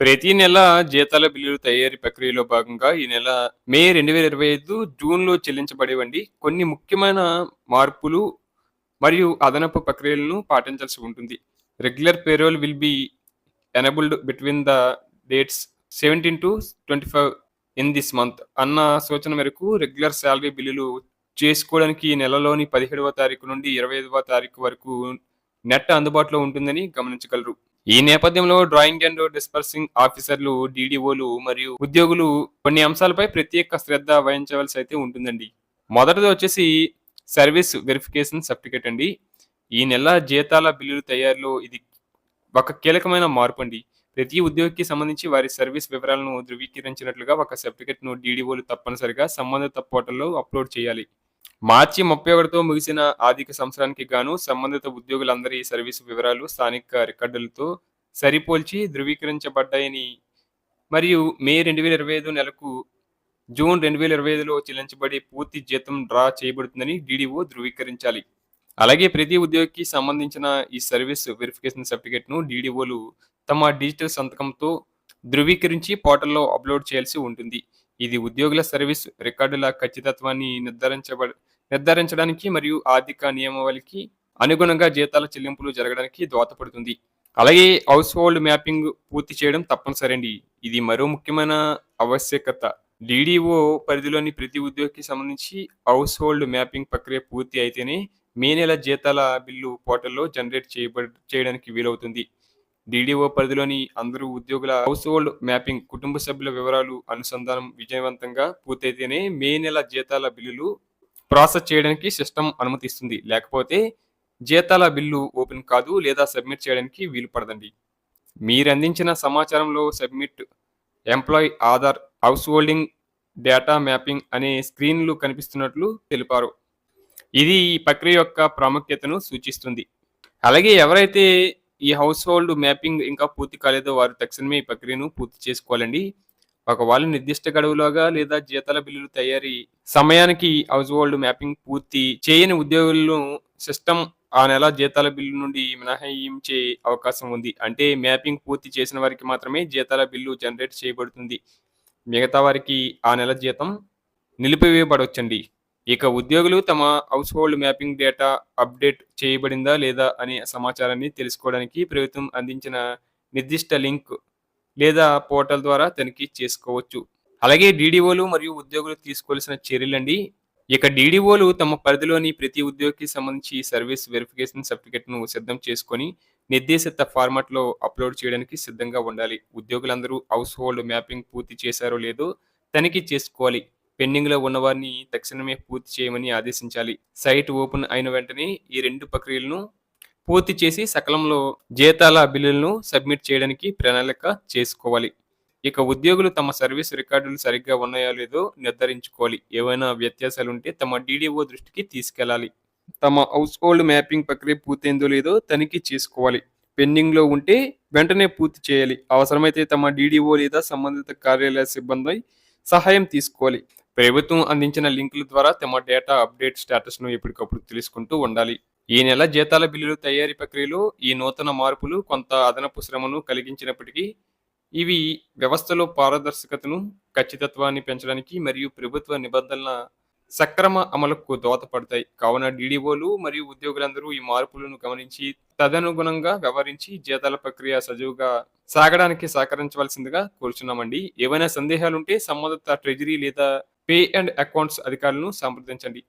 ప్రతి నెల జీతాల బిల్లులు తయారీ ప్రక్రియలో భాగంగా ఈ నెల మే రెండు వేల ఇరవై ఐదు జూన్లో చెల్లించబడేవండి. కొన్ని ముఖ్యమైన మార్పులు మరియు అదనపు ప్రక్రియలను పాటించాల్సి ఉంటుంది. Regular payroll will be enabled between the dates seventeen to twenty five in this month అన్న సూచన మేరకు రెగ్యులర్ శాలరీ బిల్లులు చేసుకోవడానికి ఈ నెలలోని పదిహేడవ తారీఖు నుండి ఇరవై ఐదవ తారీఖు వరకు నెట్ అందుబాటులో ఉంటుందని గమనించగలరు. ఈ నేపథ్యంలో డ్రాయింగ్ అండ్ డిస్పర్సింగ్ ఆఫీసర్లు డీడీఓలు మరియు ఉద్యోగులు కొన్ని అంశాలపై ప్రత్యేక శ్రద్ధ వహించవలసి అయితే ఉంటుందండి. మొదటిది వచ్చేసి సర్వీస్ వెరిఫికేషన్ సర్టిఫికేట్ అండి. ఈ నెల జీతాల బిల్లుల తయారులో ఇది ఒక కీలకమైన మార్పు అండి. ప్రతి ఉద్యోగికి సంబంధించి వారి సర్వీస్ వివరాలను ధృవీకరించినట్లుగా ఒక సర్టిఫికెట్ను డీడీఓలు తప్పనిసరిగా సంబంధిత పోర్టల్లో అప్లోడ్ చేయాలి. మార్చి ముప్పై ఒకటితో ముగిసిన ఆర్థిక సంవత్సరానికి గాను సంబంధిత ఉద్యోగులందరి సర్వీసు వివరాలు స్థానిక రికార్డులతో సరిపోల్చి ధృవీకరించబడ్డాయని మరియు మే రెండు వేల ఇరవై ఐదు నెలకు జూన్ రెండు వేల ఇరవై ఐదులో చెల్లించబడే పూర్తి జీతం డ్రా చేయబడుతుందని డీడీఓ ధృవీకరించాలి. అలాగే ప్రతి ఉద్యోగికి సంబంధించిన ఈ సర్వీస్ వెరిఫికేషన్ సర్టిఫికేట్ను డీడీఓలు తమ డిజిటల్ సంతకంతో ధృవీకరించి పోర్టల్లో అప్లోడ్ చేయాల్సి ఉంటుంది. ఇది ఉద్యోగుల సర్వీస్ రికార్డుల ఖచ్చితత్వాన్ని నిర్ధారించబ నిర్ధారించడానికి మరియు ఆర్థిక నియమావళికి అనుగుణంగా జీతాల చెల్లింపులు జరగడానికి దోహదపడుతుంది. అలాగే హౌస్ హోల్డ్ మ్యాపింగ్ పూర్తి చేయడం తప్పనిసరి అండి ఇది మరో ముఖ్యమైన ఆవశ్యకత. డీడీఓ పరిధిలోని ప్రతి ఉద్యోగికి సంబంధించి హౌస్ హోల్డ్ మ్యాపింగ్ ప్రక్రియ పూర్తి అయితేనే మే నెల జీతాల బిల్లు పోర్టల్లో జనరేట్ చేయబడి చేయడానికి వీలవుతుంది. డీడీఓ పరిధిలోని అందరూ ఉద్యోగుల హౌస్ హోల్డ్ మ్యాపింగ్ కుటుంబ సభ్యుల వివరాలు అనుసంధానం విజయవంతంగా పూర్తయితేనే మే నెల జీతాల బిల్లులు ప్రాసెస్ చేయడానికి సిస్టమ్ అనుమతిస్తుంది. లేకపోతే జీతాల బిల్లు ఓపెన్ కాదు లేదా సబ్మిట్ చేయడానికి వీలు పడదండి. మీరు అందించిన సమాచారంలో submit employee Aadhaar house holding data mapping అనే స్క్రీన్లు కనిపిస్తున్నట్లు తెలిపారు. ఇది ఈ ప్రక్రియ యొక్క ప్రాముఖ్యతను సూచిస్తుంది. అలాగే ఎవరైతే ఈ హౌస్ హోల్డ్ మ్యాపింగ్ ఇంకా పూర్తి కాలేదో. వారు తక్షణమే ఈ ప్రక్రియను పూర్తి చేసుకోవాలండి. ఒకవేళ నిర్దిష్ట గడువులోగా లేదా జీతాల బిల్లులు తయారీ సమయానికి హౌస్ హోల్డ్ మ్యాపింగ్ పూర్తి చేయని ఉద్యోగులను సిస్టమ్ ఆ నెల జీతాల బిల్లు నుండి మినహాయించే అవకాశం ఉంది. అంటే మ్యాపింగ్ పూర్తి చేసిన వారికి మాత్రమే జీతాల బిల్లు జనరేట్ చేయబడుతుంది. మిగతా వారికి ఆ నెల జీతం నిలిపివేయబడవచ్చండి ఇక ఉద్యోగులు తమ house hold mapping data update చేయబడిందా లేదా అనే సమాచారాన్ని తెలుసుకోవడానికి ప్రభుత్వం అందించిన నిర్దిష్ట లింక్ లేదా పోర్టల్ ద్వారా తనిఖీ చేసుకోవచ్చు. అలాగే డీడీఓలు మరియు ఉద్యోగులు తీసుకోవాల్సిన చర్యలండి. ఇక డీడీఓలు తమ పరిధిలోని ప్రతి ఉద్యోగికి సంబంధించి సర్వీస్ వెరిఫికేషన్ సర్టిఫికేట్ను సిద్ధం చేసుకొని నిర్దేశిత ఫార్మాట్లో అప్లోడ్ చేయడానికి సిద్ధంగా ఉండాలి. ఉద్యోగులందరూ హౌస్ హోల్డ్ మ్యాపింగ్ పూర్తి చేశారో లేదో తనిఖీ చేసుకోవాలి. పెండింగ్లో ఉన్నవారిని తక్షణమే పూర్తి చేయమని ఆదేశించాలి. సైట్ ఓపెన్ అయిన వెంటనే ఈ రెండు ప్రక్రియలను పూర్తి చేసి సకలంలో జీతాల బిల్లులను సబ్మిట్ చేయడానికి ప్రణాళిక చేసుకోవాలి. ఇక ఉద్యోగులు తమ సర్వీస్ రికార్డులు సరిగ్గా ఉన్నాయో లేదో నిర్ధారించుకోవాలి. ఏవైనా వ్యత్యాసాలు ఉంటే తమ డీడీఓ దృష్టికి తీసుకెళ్ళాలి తమ హౌస్ హోల్డ్ మ్యాపింగ్ ప్రక్రియ పూర్తయిందో లేదో తనిఖీ చేసుకోవాలి. పెండింగ్లో ఉంటే వెంటనే పూర్తి చేయాలి. అవసరమైతే తమ డీడీఓ లేదా సంబంధిత కార్యాలయ సిబ్బంది సహాయం తీసుకోవాలి. ప్రభుత్వం అందించిన లింకుల ద్వారా తమ డేటా అప్డేట్ స్టేటస్ను ఎప్పటికప్పుడు తెలుసుకుంటూ ఉండాలి. ఈ నెల జీతాల బిల్లులు తయారీ ప్రక్రియలో ఈ నూతన మార్పులు కొంత అదనపు శ్రమను కలిగించినప్పటికీ ఇవి వ్యవస్థలో పారదర్శకతను ఖచ్చితత్వాన్ని పెంచడానికి మరియు ప్రభుత్వ నిబంధనల సక్రమ అమలుకు దోహదపడతాయి. కావున డీడీఓలు మరియు ఉద్యోగులందరూ ఈ మార్పులను గమనించి తదనుగుణంగా వ్యవహరించి జీతాల ప్రక్రియ సజీవుగా సాగడానికి సహకరించవలసిందిగా కోరుచున్నామండి. ఏవైనా సందేహాలుంటే సంబంధిత ట్రెజరీ లేదా పే అండ్ అకౌంట్స్ అధికారులను సంప్రదించండి.